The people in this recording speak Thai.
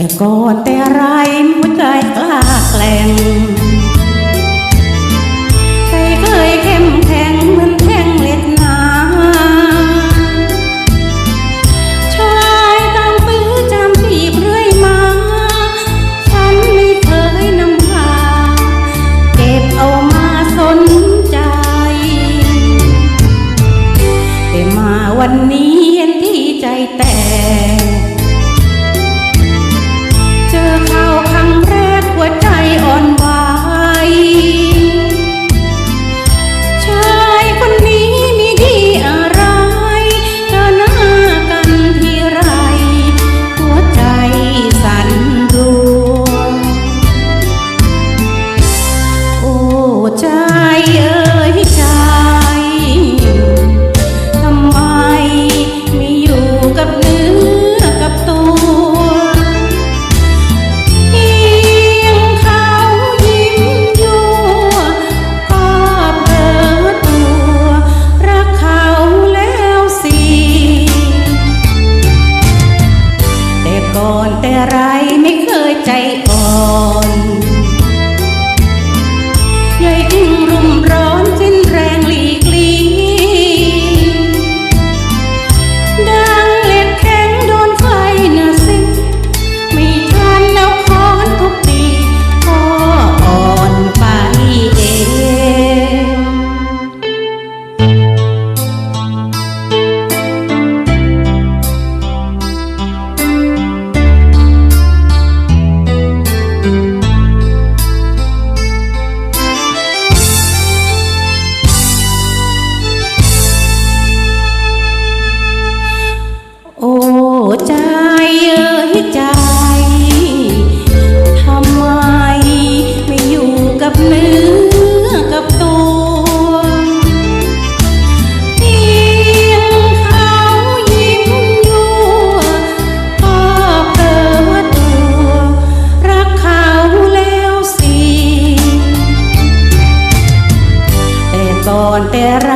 แต่ก่อนแต่ไรหัวใจกล้าแกล้งใจเคยเข้มแข็งเหมือนแท่งเหล็กหนาชายตามตื้อจำจีบเรื่อยมา ฉันไม่เคยนำพา เก็บเอามาสนใจ แต่มาวันนี้เห็นที่ใจแต ใจเอ่ใจ ทำไมไม่อยู่กับเนื้อกับตัวเพียงเขายิ้มยั่วก็เผลอตัว รักเขาแล้วสิ แต่ก่อนแต่ไร